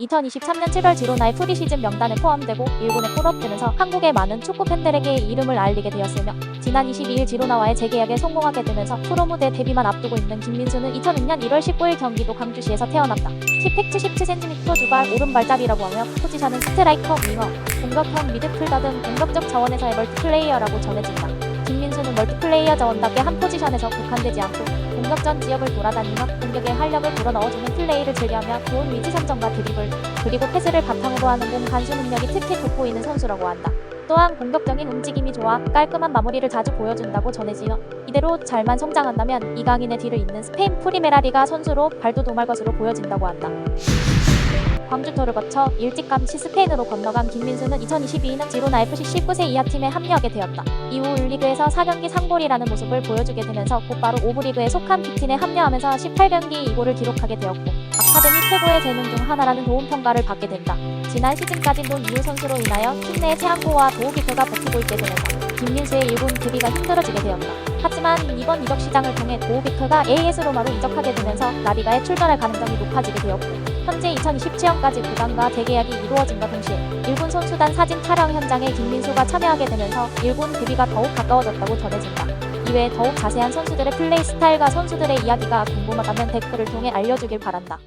2023년 7월 지로나의 프리 시즌 명단에 포함되고 일본에 콜업되면서 한국의 많은 축구 팬들에게 이름을 알리게 되었으며 지난 22일 지로나와의 재계약에 성공하게 되면서 프로 무대 데뷔만 앞두고 있는 김민수는 2006년 1월 19일 경기도 광주시에서 태어났다. 키 177cm 주발 오른발잡이라고 하며 포지션은 스트라이커, 윙어, 공격형 미드필더 등 공격적 자원에서의 멀티플레이어라고 전해진다. 멀티플레이어 자원답게 한 포지션에서 국한되지 않고 공격전 지역을 돌아다니며 공격의 활력을 불어넣어주는 플레이를 즐겨하며 좋은 위치 선정과 드리블, 그리고 패스를 바탕으로 하는 공 간수 능력이 특히 돋보이는 선수라고 한다. 또한 공격적인 움직임이 좋아 깔끔한 마무리를 자주 보여준다고 전해지며 이대로 잘만 성장한다면 이강인의 뒤를 잇는 스페인 프리메라리가 선수로 발도 도말 것으로 보여진다고 한다. 광주 터를 거쳐 일찌감치 스페인으로 건너간 김민수는 2022년 지로나 FC 19세 이하 팀에 합류하게 되었다. 이후 울리그에서 4경기 상골이라는 모습을 보여주게 되면서 곧바로 5부 리그에 속한 빅팀에 합류하면서 18경기 2골을 기록하게 되었고 아카데미 최고의 재능 중 하나라는 좋은 평가를 받게 된다. 지난 시즌까지 논 이유 선수로 인하여 팀 내 최한고와 도우비크가 버티고 있게 되면서 김민수의 일본 데뷔가 힘들어지게 되었다. 하지만 이번 이적 시장을 통해 도우비크가 AS 로마로 이적하게 되면서 나리가에 출전할 가능성이 높아지게 되었고 현재 2027년까지 구단과 재계약이 이루어진과 동시에 일본 선수단 사진 촬영 현장에 김민수가 참여하게 되면서 일본 데뷔가 더욱 가까워졌다고 전해진다. 이외에 더욱 자세한 선수들의 플레이 스타일과 선수들의 이야기가 궁금하다면 댓글을 통해 알려주길 바란다.